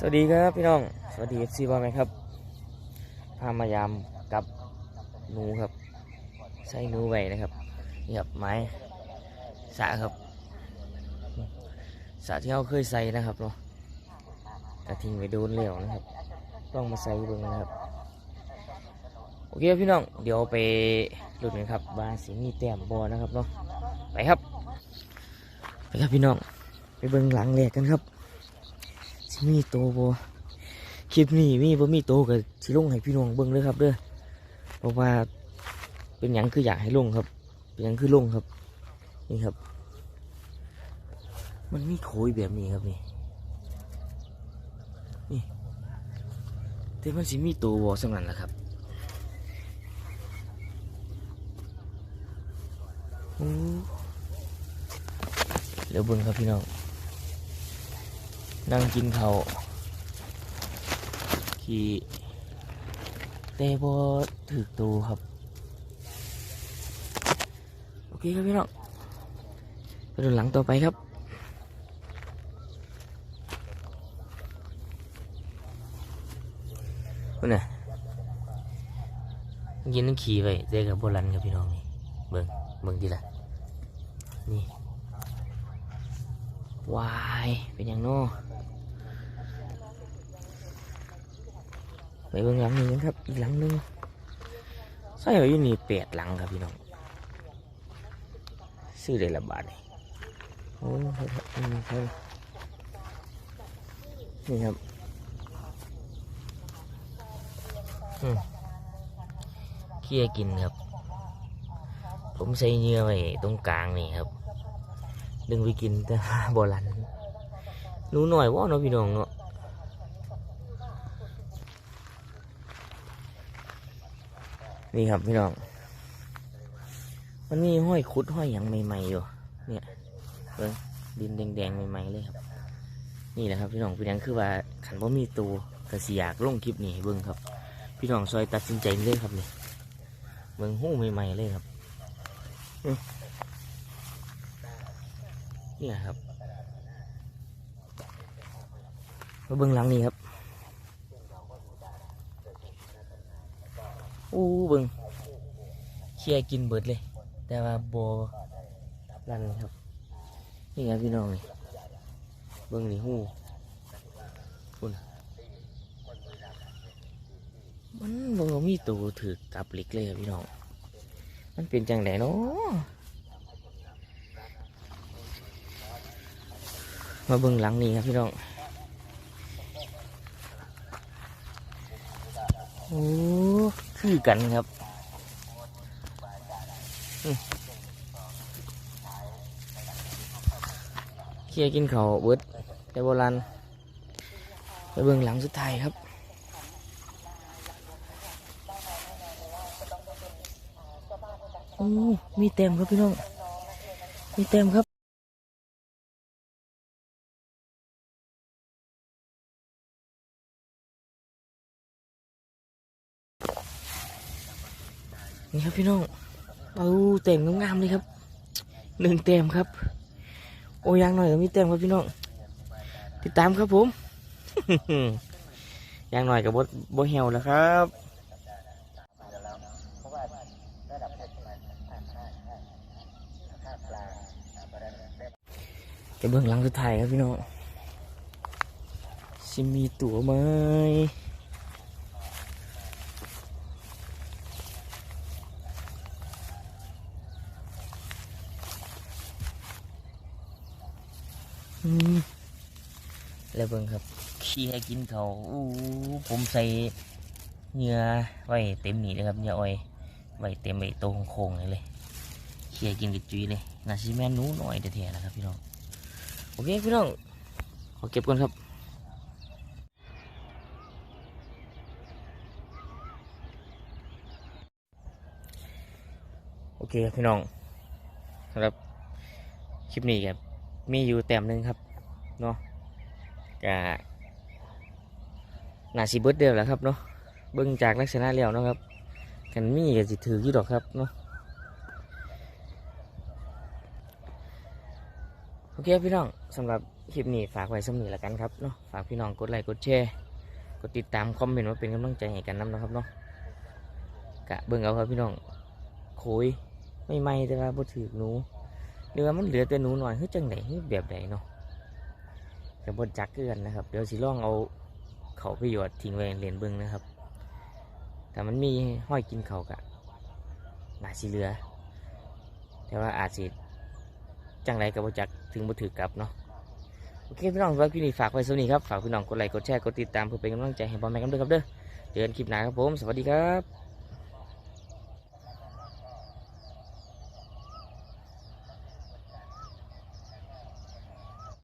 สวัสดีครับพี่น้อง สวัสดีซีบอลไหมครับ พามายามกับหนูครับ ใส่หนูไว้นะครับนี่ครับไม้สะครับสะที่เราเคยใส่นะครับเนาะแต่ทิ้งไว้โดนแล้วนะครับ ต้องมาใส่เบิ่งนะครับ โอเคครับพี่น้อง เดี๋ยวไปหลุ้นกันครับว่าสีมีแต้มบอนะครับเนาะ ไปครับ ไปครับพี่น้อง ไปเบิ่งหลังแรกกันครับ สิมีโตบ่คลิปนี้มีบ่มีโตก็สิลงให้พี่น้องเบิ่งเลยครับเด้อเพราะว่าเป็นหยังคืออยากให้ลงครับ เป็นหยังคือลงครับ นี่ครับ มันมีโขยแบบนี้ครับนี่นี่แต่มันสิมีโตบ่สำนั้นล่ะครับโอ้เดี๋ยวเบิ่งครับพี่น้อง นั่งกินเขาขี่เตะบอถือตูครับ โอเคครับพี่น้องไปดูหลังต่อไปครับคุณน่ะเมื่อกินนั่งขี่ไปเจอกับโบรันครับพี่น้องนี่เบิ่งเบิ่งดีละนี่วายเป็นอย่างโน้ ไปเบื้องหลังนึ่งครับ อีกหลังนึงใส่ไว้อยู่นี่แปดหลังครับพี่น้อง ซื้อได้ละบาทนี่โอ้ยครับอืมครับนี่ครับเคี่ยกินครับ ผมใส่เหงื่อไว้ตรงกลางนี่ครับ ดึงไปกินแต่บอลันหนูหน่อยว่าเนาะพี่น้องเนาะ นี่ครับพี่น้อง มันมีห้อยคุดห้อยหยังใหม่ๆอยู่ เนี่ยเบิ่งดินแดงๆใหม่ๆเลยครับ นี่แหละครับพี่น้องพี่น้องคือว่าขันว่มีตัวกระสีอยากลงคลิปนี้ให้เบิ่งครับ พี่น้องซอยตัดสินใจเลยครับนี่เบิ่งหู้ใหม่ๆเลยครับนี่ครับมาเบื้องหลังนี่ครับ อู้เบิงเคียกินเบิดเลย แต่ว่าโบรันครับ นี่ครับพี่น้องนี่เบิ้งนี่หูคุณมันบ่มีตัวถือกับหล็กเลยครับพี่น้อง มันเป็นจังไดเนาะมาเบิงหลังนี้ครับพี่น้อง โอ้คือกันครับเคียกินเขาวเบิดแต่โบราณไปเบิ่งหลังสุดท้ายครับอ้มีเต็มครับพี่น้อง มีเต็มครับ นี่ครับพี่น้องเอาเต็มงามๆเลยครับหนึ่งเต็มครับ โอ้ยางหน่อยก็มีเต็มครับพี่น้องติดตามครับผมยางหน่อยกับบบบเหี่ยวแล้วครับจะเบื้องหลังสุดท้ายครับพี่น้องสิมีตัวไหม แล้วเบิ่งครับขี้ให้กินเขาอู้ผมใส่เหงื่อไว้เต็มหนีเลยครับเหงื่ออ้อยไว้เต็มไว้ตรงโค้งเลยเลยขี้ให้กินกระจุยเลยน่าชิแม่นหนูหน่อยแต่แท้ๆนะครับพี่น้องโอเคพี่น้องขอเก็บก่อนครับโอเคครับพี่น้องสำหรับคลิปนี้ครับ มีอยู่แต้มหนึ่งครับเนาะกะหนาซีเบิร์ดเดียวแหละครับเนาะเบิ่งจากลักษณะแล้วเนาะครับกันมีก็สิถืออยู่ดอกครับเนาะโอเคพี่น้องสำหรับคลิปนี้ฝากไว้สำนีแล้วกันครับเนาะฝากพี่น้องกดไลค์กดแชร์กดติดตามคอมเมนต์มาเป็นกำลังใจให้กันนํนะครับเนาะกะเบิ่งเอาครับพี่น้องโขยไม่ไม่แต่ว่าบ่ถือหนู หรือว่ามันเหลือแต่หนูหน่อยเฮ้ยจังไหนเฮ้ยแบบไหนเนาะกับบนจักเกือนนะครับ เดี๋ยวสิลองเอาเขาไปหยอดทิ้งไว้เหรียนเบิ่งนะครับ แต่มันมีห้อยกินเขากะน่าสิเหลือ แต่ว่าอาจสิจังไรกับจักถึงบ่ถือกลับเนาะโอเคพี่น้องสำหรับคลิปนี้ฝากไว้สนี้ครับ ฝากพี่น้องกดไลค์กดแชร์กดติดตามเพื่อเป็นกำลังใจให้บอแม็กกันด้วยครับเด้อเจอกันคลิปหน้าครับผม สวัสดีครับ